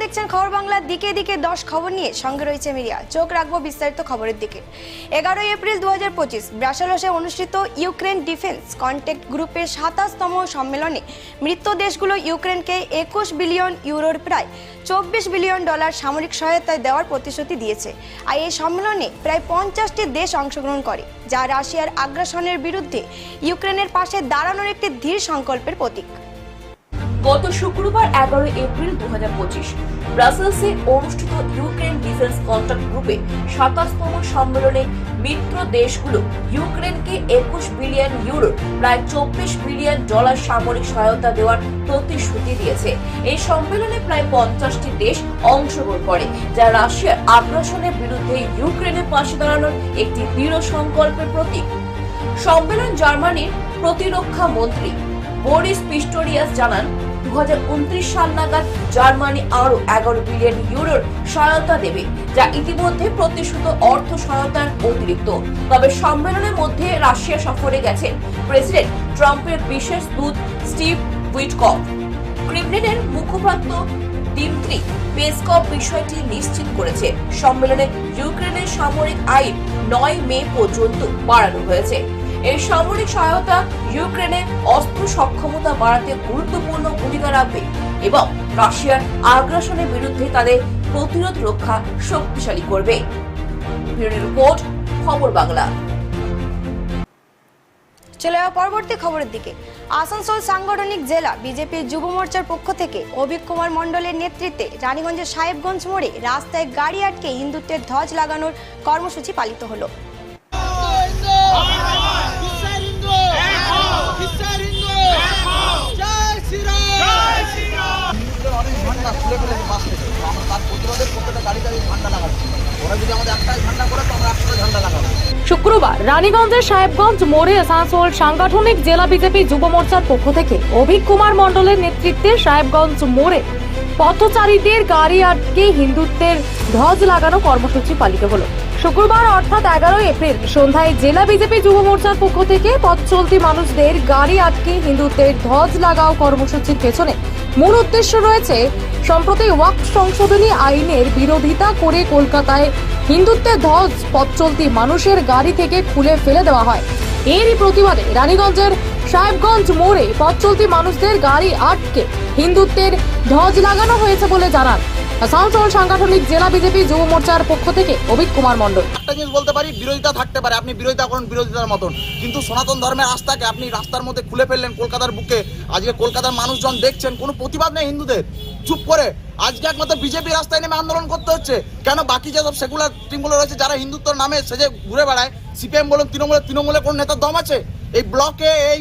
নমস্কার দেখছেন খবর বাংলার দিকে দিকে দশ খবর নিয়ে সঙ্গে রয়েছে মিডিয়া। চোখ রাখব বিস্তারিত খবরের দিকে। এগারোই এপ্রিল দু হাজার পঁচিশ, ব্রাসেলসে অনুষ্ঠিত ইউক্রেন ডিফেন্স কন্ট্যাক্ট গ্রুপের সাতাশতম সম্মেলনে মৃত দেশগুলো ইউক্রেনকে একুশ বিলিয়ন ইউরোর প্রায় চব্বিশ বিলিয়ন ডলার সামরিক সহায়তা দেওয়ার প্রতিশ্রুতি দিয়েছে। আর এই সম্মেলনে প্রায় পঞ্চাশটি দেশ অংশগ্রহণ করে, যা রাশিয়ার আগ্রাসনের বিরুদ্ধে ইউক্রেনের পাশে দাঁড়ানোর একটি ধীর সংকল্পের প্রতীক। গত শুক্রবার এগারো এপ্রিল দু হাজার পঁচিশ, ব্রাসেলসে অনুষ্ঠিত ইউক্রেন ডিফেন্স কন্ট্যাক্ট গ্রুপে সাতাশতম সম্মেলনে মিত্র দেশগুলো ইউক্রেনকে একুশ বিলিয়ন ইউরো, প্রায় চব্বিশ বিলিয়ন ডলার সামরিক সহায়তা দেওয়ার প্রতিশ্রুতি দিয়েছে। এই সম্মেলনে প্রায় পঞ্চাশটি দেশ অংশগ্রহণ করে, যা রাশিয়ার আগ্রাসনের বিরুদ্ধে ইউক্রেনের পাশে দাঁড়ানোর একটি দৃঢ় সংকল্পের প্রতীক। সম্মেলন জার্মানির প্রতিরক্ষা মন্ত্রী বোরিস পিস্টোরিয়াস জানান দুহাজার উনত্রিশ সাল নাগাদ জার্মানি আরও এগারো বিলিয়ন ইউরোর সহায়তা দেবে, যা ইতিমধ্যে প্রতিশ্রুত অর্থ সহায়তার অতিরিক্ত। তবে সম্মেলনের মধ্যে রাশিয়া সফরে গেছেন প্রেসিডেন্ট ট্রাম্পের বিশেষ দূত স্টিভ উইটকফ। ক্রেমলিনের মুখপাত্র দিমত্রি পেসকপ বিষয়টি নিশ্চিত করেছে। সম্মেলনে ইউক্রেনের সামরিক আইন নয় মে পর্যন্ত বাড়ানো হয়েছে। এই সামরিক সহায়তা ইউক্রেনের অস্ত্র সক্ষমতা বাড়াতে গুরুত্বপূর্ণ ভূমিকা রাখবে এবং রাশিয়ার আগ্রাসনের বিরুদ্ধে তাদের প্রতিরোধ রক্ষা শক্তিশালী করবে। রিপোর্ট, খবর বাংলা। চলে যাওয়া পরবর্তী খবরের দিকে। আসানসোল সাংগঠনিক জেলা বিজেপির যুব মোর্চার পক্ষ থেকে অভিক কুমার মণ্ডলের নেতৃত্বে রানীগঞ্জের সাহেবগঞ্জ মোড়ে রাস্তায় গাড়ি আটকে হিন্দুত্বের ধ্বজ লাগানোর কর্মসূচি পালিত হলো। শুক্রবার রানীগঞ্জের সাহেবগঞ্জ মোড়ে আসানসোল সাংগঠনিক জেলা বিজেপি যুব মোর্চার পক্ষ থেকে অভিক কুমার মণ্ডলের নেতৃত্বে সাহেবগঞ্জ মোড়ে পথচারীদের গাড়ি আটকে হিন্দুত্বের ধ্বজ লাগানো কর্মসূচি পালিত হলো। শুক্রবার অর্থাৎ এগারোই এপ্রিল সন্ধ্যায় জেলা বিজেপি যুব মোর্চার পক্ষ থেকে পথ চলতি মানুষদের গাড়ি আটকে হিন্দুত্বের ধ্বজ লাগাও কর্মসূচির পেছনে। মূল উদ্দেশ্য রয়েছে, সম্প্রতি ওয়াক্ফ সংশোধনী আইনের বিরোধিতা করে কলকাতায় হিন্দুত্বের ধ্বজ পথ চলতি মানুষের গাড়ি থেকে খুলে ফেলে দেওয়া হয়। এরই প্রতিবাদে রানীগঞ্জের সাহেবগঞ্জ মোড়ে পথ চলতি মানুষদের গাড়ি আটকে হিন্দুত্বের ধ্বজ লাগানো হয়েছে বলে জানান। আসানসোল সাংগঠনিক জেলা বিজেপি যুব মোর্চার পক্ষ থেকে অভিক কুমার মণ্ডল। একটা জিনিস বলতে পারি, বিরোধিতা থাকতে পারে, আপনি বিরোধিতা করুন, বিরোধিতার মতন। কিন্তু সনাতন ধর্মের আস্থাকে আপনি রাস্তার মধ্যে খুলে ফেললেন কলকাতার বুকে। আজকে কলকাতার মানুষজন দেখছেন, কোনো প্রতিবাদ নেই হিন্দুদের। চুপ করে, আজকে একমাত্র বিজেপি রাস্তায় নেমে আন্দোলন করতে হচ্ছে। কেন বাকি যেসব সেকুলার টিমগুলো রয়েছে, যারা হিন্দুত্বর নামে সেজে ঘুরে বেড়ায়, সিপিএম বলুন, তৃণমূলের তৃণমূলের কোনো নেতার দম আছে? এই ব্লকে, এই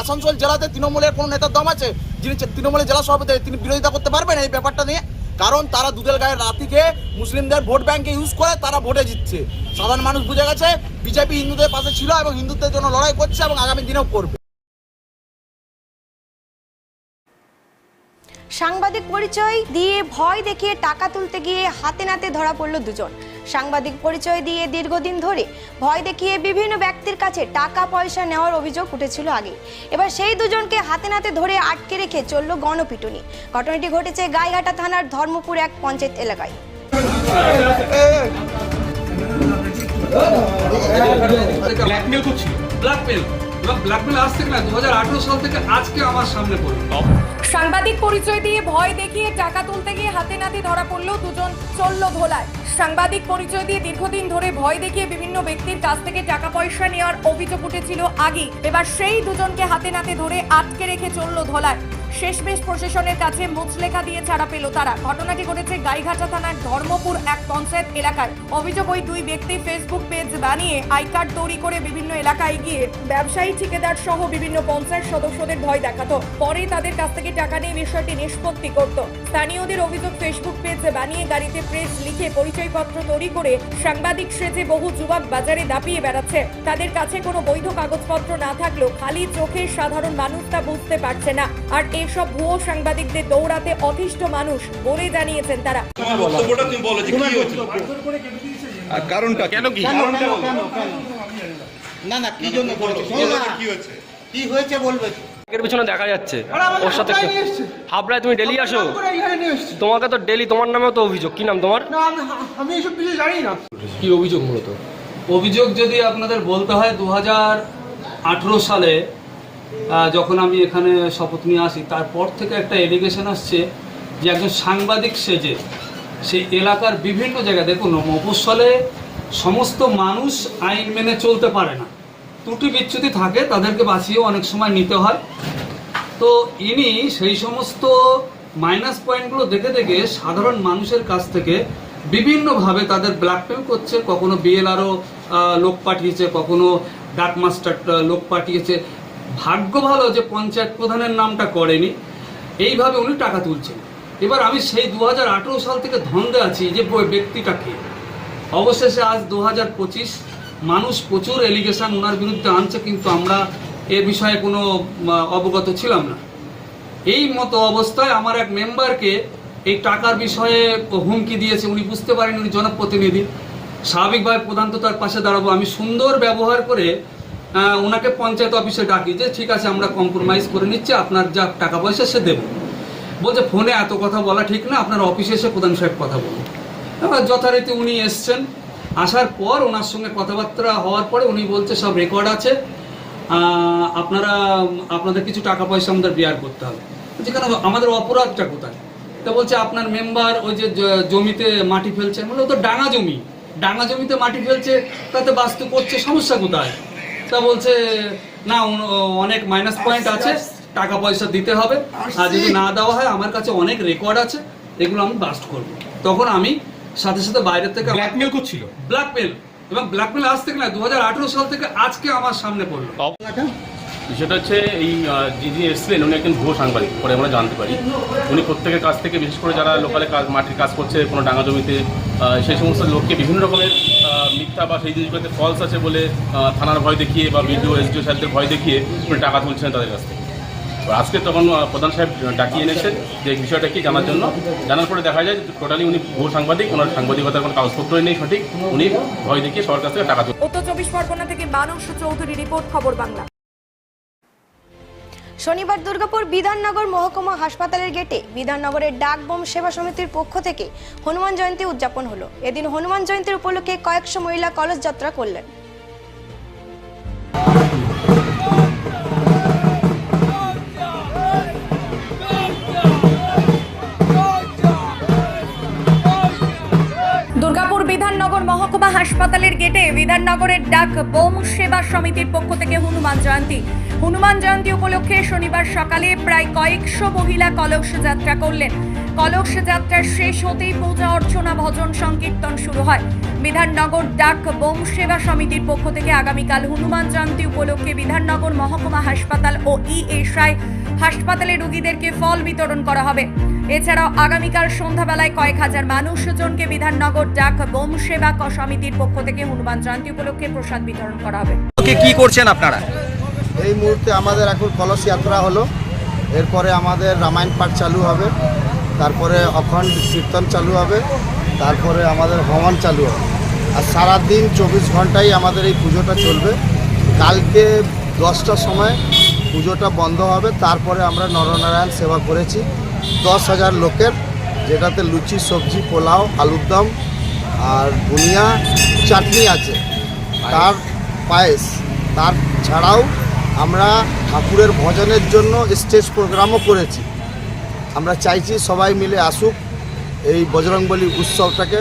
আসানসোল জেলাতে তৃণমূলের কোনো নেতার দম আছে? যিনি তৃণমূলের জেলা সভাপতি, তিনি বিরোধিতা করতে পারবেন এই ব্যাপারটা নিয়ে? কারণ তারা দুধের গায়ের রাতিকে মুসলিমদের ভোট ব্যাংকে ইউজ করে, তারা ভোটে জিতছে। সাধারণ মানুষ বুঝে গেছে বিজেপি হিন্দুদের পাশে ছিল এবং হিন্দুদের জন্য লড়াই করছে এবং আগামী দিনেও করবে। সাংবাদিক পরিচয় দিয়ে ভয় দেখিয়ে টাকা তুলতে গিয়ে হাতে নাতে ধরা পড়ল দুজন। সাংবাদিক পরিচয় দিয়ে দীর্ঘদিন ধরে ভয় দেখিয়ে বিভিন্ন ব্যক্তির কাছে টাকা পয়সা নেওয়ার অভিযোগ উঠেছিল আগে এবার সেই দুজনকে হাতে নাতে ধরে আটকে রেখে চলল গণপিটুনি। ঘটনাটি ঘটেছে গাইঘাটা থানার ধর্মপুর এক পঞ্চায়েত এলাকায়। ব্ল্যাকমেল করছিল ব্ল্যাকমেল ব্ল্যাকমেল আজ থেকে না দু সাল থেকে আজকে আমার সামনে পড়ল সাংবাদিক পরিচয় দিয়ে ভয় দেখিয়ে টাকা তুলতে গিয়ে হাতে নাতে ধরা পড়ল দুজন চলল ভোলায়। সাংবাদিক পরিচয় দিয়ে দীর্ঘদিন ধরে ভয় দেখিয়ে বিভিন্ন ব্যক্তির কাছ থেকে টাকা পয়সা নেওয়ার অভিযোগ উঠেছিল আগে এবার সেই দুজনকে হাতে নাতে ধরে আটকে রেখে চলল ধলায়। শেষমেশ প্রশাসনের কাছে মুচলেখা দিয়ে ছাড়া পেল তারা। ঘটনাটি ঘটেছে গাইঘাটা থানার ধর্মপুর এক পঞ্চায়েত এলাকায়। অভিযোগ ওই দুই ব্যক্তি ফেসবুক পেজ বানিয়ে আই কার্ড তৈরি করে বিভিন্ন এলাকায় গিয়ে ব্যবসায়ী, ঠিকাদার সহ বিভিন্ন পঞ্চায়েত সদস্যদের ভয় দেখাতো। পরে তাদের কাছ থেকে টাকা নিয়ে বিষয়টি নিষ্পত্তি করত। স্থানীয়দের অভিযোগ ফেসবুক পেজ বানিয়ে গাড়িতে প্রেস লিখে পরিচয়পত্র তৈরি করে সাংবাদিক সেজে বহু যুবক বাজারে দাপিয়ে বেড়াচ্ছে। তাদের কাছে কোনো বৈধ কাগজপত্র না থাকলেও খালি চোখে সাধারণ মানুষ তা বুঝতে পারছে না। আর এসব ভুয়ো সাংবাদিকদের দৌড়াতে অতিষ্ঠ মানুষ বলে জানিয়েছেন তারা। কারণটা কেন কি? না না কি জন্য কি হয়েছে? কি হয়েছে বলবে? এর পিছনে দেখা যাচ্ছে। ওর সাথে হাবড়ায় তুমি ডেলি আসো। তোমাকে তো ডেলি তোমার নামেও তো অভিযোগ। কি নাম তোমার? আমি আমি কিছু জানি না। কি অভিযোগ মূলত? অভিযোগ যদি আপনাদের বলতে হয় দু হাজার আঠেরো সালে যখন আমি এখানে শপথ নিয়ে আসি, তারপর থেকে একটা এলিগেশন আসছে যে একজন সাংবাদিক সেজে সে এলাকার বিভিন্ন জায়গায়, দেখুন, মফস্বলে সমস্ত মানুষ আইন মেনে চলতে পারে না। ত্রুটি বিচ্যুতি থাকে, তাদেরকে বাঁচিয়েও অনেক সময় নিতে হয়। তো ইনি সেই সমস্ত মাইনাস পয়েন্টগুলো দেখে দেখে সাধারণ মানুষের কাছ থেকে বিভিন্নভাবে তাদের ব্ল্যাকমেল করছে। কখনো বিএলআরও লোক পাঠিয়েছে, কখনো ডাক মাস্টার লোক পাঠিয়েছে। ভাগ্য ভালো যে পঞ্চায়েত প্রধানের নামটা করেনি। এইভাবে উনি টাকা তুলছেন। এবার আমি সেই দু হাজার আঠেরো সাল থেকে ধন্দে আছি যে ব্যক্তিটাকে অবশেষে আজ দু হাজার পঁচিশ মানুষ প্রচুর এলিগেশন ওনার বিরুদ্ধে আনছে, কিন্তু আমরা এ বিষয়ে কোনো অবগত ছিলাম না। এই মতো অবস্থায় আমার এক মেম্বারকে এই টাকার বিষয়ে হুমকি দিয়েছে, উনি বুঝতে পারেন উনি জনপ্রতিনিধি। স্বাভাবিকভাবে প্রধান তো তার পাশে দাঁড়াবো। আমি সুন্দর ব্যবহার করে ওনাকে পঞ্চায়েত অফিসে ডাকি যে, ঠিক আছে, আমরা কম্প্রোমাইজ করে নিচ্ছি, আপনার যা টাকা পয়সা সে দেবো। বলছে, ফোনে এত কথা বলা ঠিক না, আপনার অফিসে এসে প্রধান সাহেব কথা বলুন। এবার যথারীতি উনি এসছেন। আসার পর ওনার সঙ্গে কথাবার্তা হওয়ার পরে উনি বলছে, সব রেকর্ড আছে। আপনারা, আপনাদের কিছু টাকা পয়সা আমাদের বিয়ার করতে হবে। কেন, আমাদের অপরাধটা কোথায়? তা বলছে, আপনার মেম্বার ওই যে জমিতে মাটি ফেলছে। ও তো ডাঙা জমি। ডাঙা জমিতে মাটি ফেলছে, তাতে বাস্তু করছে, সমস্যা কোথায়? তা বলছে না অনেক মাইনাস পয়েন্ট আছে টাকা পয়সা দিতে হবে। আর যদি না দেওয়া হয় আমার কাছে অনেক রেকর্ড আছে এগুলো আমি বাস্ট করব। তখন আমি সাথে সাথে বাইরে থেকে ব্ল্যাকমেল করছিল? ব্ল্যাকমেল এবং ব্ল্যাকমেল আজ থেকে না দু হাজার আঠারো সাল থেকে আজকে আমার সামনে পড়ল। বিষয়টা হচ্ছে এই যিনি এসছিলেন, উনি একজন ভুয়ো সাংবাদিক, পরে আমরা জানতে পারি। উনি প্রত্যেকের কাছ থেকে, বিশেষ করে যারা লোকালে কাজ মাটির কাজ করছে, কোনো ডাঙা জমিতে সেই সমস্ত লোককে বিভিন্ন রকমের মিথ্যা বা সেই জিনিসগুলোতে ফলস আছে বলে থানার ভয় দেখিয়ে বা বিডিও, এসডিও সাহেবদের ভয় দেখিয়ে উনি টাকা তুলছেন তাদের কাছ থেকে। আজকে তখন প্রধান সাহেব ডাকিয়ে এনেছেন যে বিষয়টা কি জানার জন্য। জানার পরে দেখা যায় টোটালি উনি ভুয়ো সাংবাদিক, ওনার সাংবাদিকতার কোনো কাগজপত্রই নেই সঠিক। উনি ভয় দেখিয়ে সবার কাছ থেকে টাকা উত্তর চব্বিশ পরগনা থেকে মানস চৌধুরী রিপোর্ট, খবর বাংলা। শনিবার দুর্গাপুর বিধাননগর মহকুমা হাসপাতালের গেটে বিধাননগরের ডাক বোম সেবা সমিতির পক্ষ থেকে হনুমান জয়ন্তী উদযাপন হলো। এদিন হনুমান জয়ন্তীর উপলক্ষে কয়েকশো মহিলা কলস যাত্রা করলেন। বিধাননগর মহকুমা হাসপাতালের গেটে বিধাননগরের ডাক বোম সেবা সমিতির পক্ষ থেকে হনুমান জয়ন্তী। হনুমান জয়ন্তী উপলক্ষে শনিবার সকালে প্রায় কয়েকশো মহিলা কলস যাত্রা করলেন। কলস যাত্রার শেষ হতেই পূজা অর্চনা ভজন সংকীর্তন শুরু হয়। বিধাননগর ডাক বোম সেবা সমিতির পক্ষ থেকে আগামীকাল হনুমান জয়ন্তী উপলক্ষে বিধাননগর মহকুমা হাসপাতাল ও ইএসআই হাসপাতালে রোগীদেরকে ফল বিতরণ করা হবে। এছাড়াও আগামীকাল সন্ধ্যাবেলায় কয়েক হাজার মানুষজনকে বিধাননগর ডাক বোম সেবা সমিতির পক্ষ থেকে হনুমান জয়ন্তী উপলক্ষে প্রসাদ বিতরণ করা হবে। কি করছেন আপনারা? এই মুহূর্তে আমাদের এখন কলস যাত্রা হলো। এরপরে আমাদের রামায়ণ পাঠ চালু হবে। তারপরে অখণ্ড কীর্তন চালু হবে। তারপরে আমাদের হবন চালু হবে। আর সারাদিন চব্বিশ ঘন্টাই আমাদের এই পুজোটা চলবে। কালকে দশটার সময় পুজোটা বন্ধ হবে। তারপরে আমরা নরনারায়ণ সেবা করেছি। দশ হাজার লোকের যেটাতে লুচি সবজি পোলাও আলুর দম আর বুনিয়া চাটনি আছে। তার পায়েস। তার ছাড়াও আমরা ঠাকুরের ভজনের জন্য স্টেজ প্রোগ্রামও করেছি আমরা চাইছি সবাই মিলে আসুক এই বজরংবলী উৎসবটাকে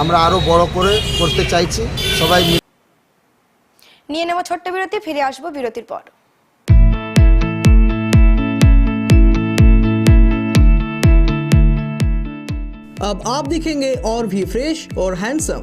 আমরা আরও বড় করে করতে চাইছি সবাই মিলে নিয়ে নেওয়া ছোট্ট বিরতি ফিরে আসবো বিরতির পর अब आप दिखेंगे और भी फ्रेश और हैंडसम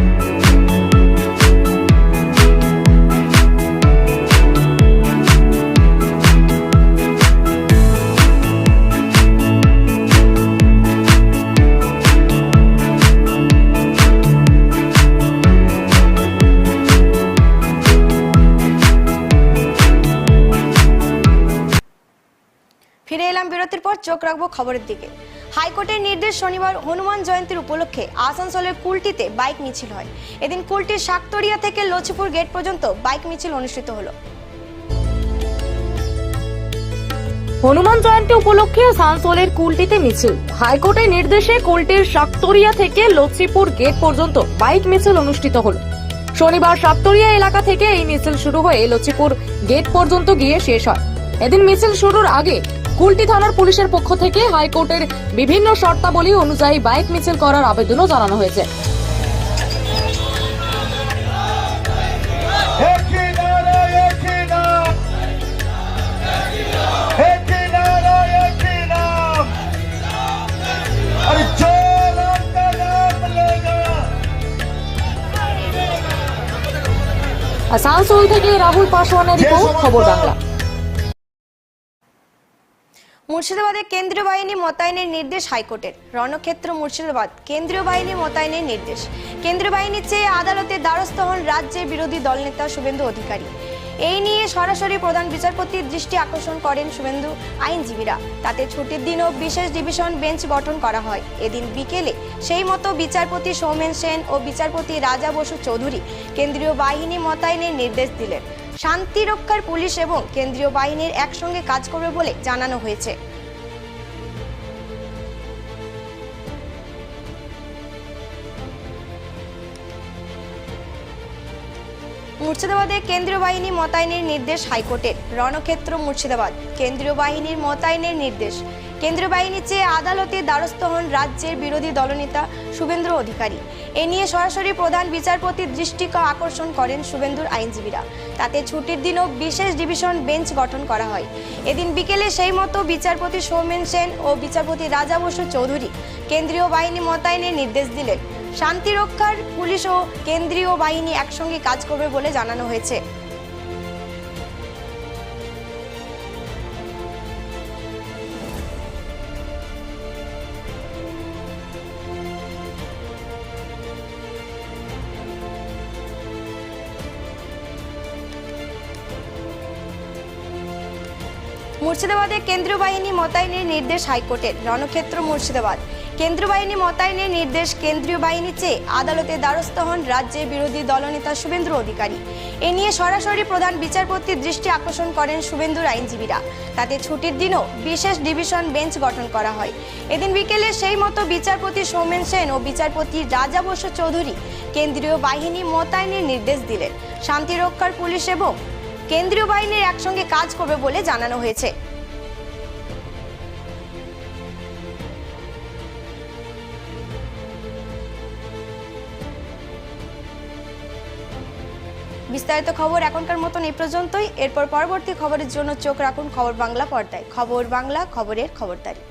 এলাম বিরতির পর চোখ রাখব খবরের দিকে। হাইকোর্টের নির্দেশ শনিবার হনুমান জয়ন্তীর উপলক্ষে আসানসোলের কুলটিতে বাইক মিছিল হয়। এদিন কুলটির শাকতরিয়া থেকে লচিপুর গেট পর্যন্ত বাইক মিছিল অনুষ্ঠিত হলো। হনুমান জয়ন্তী উপলক্ষে সানসোলের কুলটিতে মিছিল। হাইকোর্টের নির্দেশে কুলটির শাকতরিয়া থেকে লচ্ছিপুর গেট পর্যন্ত বাইক মিছিল অনুষ্ঠিত হল। শনিবার শাকতরিয়া এলাকা থেকে এই মিছিল শুরু হয়ে লচ্ছিপুর গেট পর্যন্ত গিয়ে শেষ হয়। এদিন মিছিল শুরুর আগে কুলটি থানার পুলিশের পক্ষ থেকে হাইকোর্টের বিভিন্ন শর্তাবলী অনুযায়ী বাইক মিছিল করার আবেদনও জানানো হয়েছে। আসানসোল থেকে রাহুল পাসওয়ানের রিপোর্ট খবর বাংলা মুর্শিদাবাদে কেন্দ্রীয় বাহিনী মোতায়েনের নির্দেশ হাইকোর্টের। রণক্ষেত্র, মুর্শিদাবাদ। কেন্দ্রীয় বাহিনী মোতায়েনের নির্দেশ। কেন্দ্রীয় বাহিনীর চেয়ে আদালতে দ্বারস্থ হন রাজ্যের বিরোধী দলনেতা শুভেন্দু অধিকারী। এই নিয়ে সরাসরি প্রধান বিচারপতির দৃষ্টি আকর্ষণ করেন শুভেন্দু আইনজীবীরা। তাতে ছুটির দিনও বিশেষ ডিভিশন বেঞ্চ গঠন করা হয়। এদিন বিকেলে সেই মতো বিচারপতি সৌমেন সেন ও বিচারপতি রাজা বসু চৌধুরী কেন্দ্রীয় বাহিনী মোতায়েনের নির্দেশ দিলেন। শান্তি রক্ষার পুলিশ এবং কেন্দ্রীয় বাহিনীর একসঙ্গে কাজ করবে বলে জানানো হয়েছে। মুর্শিদাবাদে কেন্দ্রীয় বাহিনী মোতায়েনের নির্দেশ হাইকোর্টের রণক্ষেত্র মুর্শিদাবাদ। কেন্দ্রীয় বাহিনীর মোতায়েনের নির্দেশ। কেন্দ্রীয় বাহিনীর চেয়ে আদালতে দ্বারস্থ হন রাজ্যের বিরোধী দলনেতা শুভেন্দ্র অধিকারী। এ নিয়ে সরাসরি প্রধান বিচারপতির দৃষ্টি আকর্ষণ করেন শুভেন্দুর আইনজীবীরা। তাতে ছুটির দিনও বিশেষ ডিভিশন বেঞ্চ গঠন করা হয়। এদিন বিকেলে সেই মতো বিচারপতি সৌমেন সেন ও বিচারপতি রাজা বসু চৌধুরী কেন্দ্রীয় বাহিনী মোতায়েনের নির্দেশ দিলেন। শান্তি রক্ষার পুলিশ ও কেন্দ্রীয় বাহিনী একসঙ্গে কাজ করবে বলে জানানো হয়েছে। মুর্শিদাবাদে কেন্দ্রীয় বাহিনী মোতায়েনের নির্দেশ হাইকোর্টের, রণক্ষেত্র মুর্শিদাবাদ। কেন্দ্রীয় বাহিনী মোতায়েনের নির্দেশ কেন্দ্রীয় বাহিনী চেয়ে আদালতে দ্বারস্থ হন রাজ্যের বিরোধী দলনেতা শুভেন্দু অধিকারী। এ নিয়ে সরাসরি প্রধান বিচারপতির দৃষ্টি আকর্ষণ করেন শুভেন্দুর আইনজীবীরা। তাতে ছুটির দিনও বিশেষ ডিভিশন বেঞ্চ গঠন করা হয়। এদিন বিকেলে সেই মতো বিচারপতি সৌমেন সেন ও বিচারপতি রাজা বসু চৌধুরী কেন্দ্রীয় বাহিনী মোতায়েনের নির্দেশ দিলেন। শান্তিরক্ষার পুলিশ এবং কেন্দ্রীয় বাহিনীর একসঙ্গে কাজ করবে বলে জানানো হয়েছে। বিস্তারিত খবর এখনকার মতন এই পর্যন্তই। এরপর পরবর্তী খবরের জন্য চোখ রাখুন খবর বাংলা পর্দায়। খবর বাংলা, খবরের খবরদারি।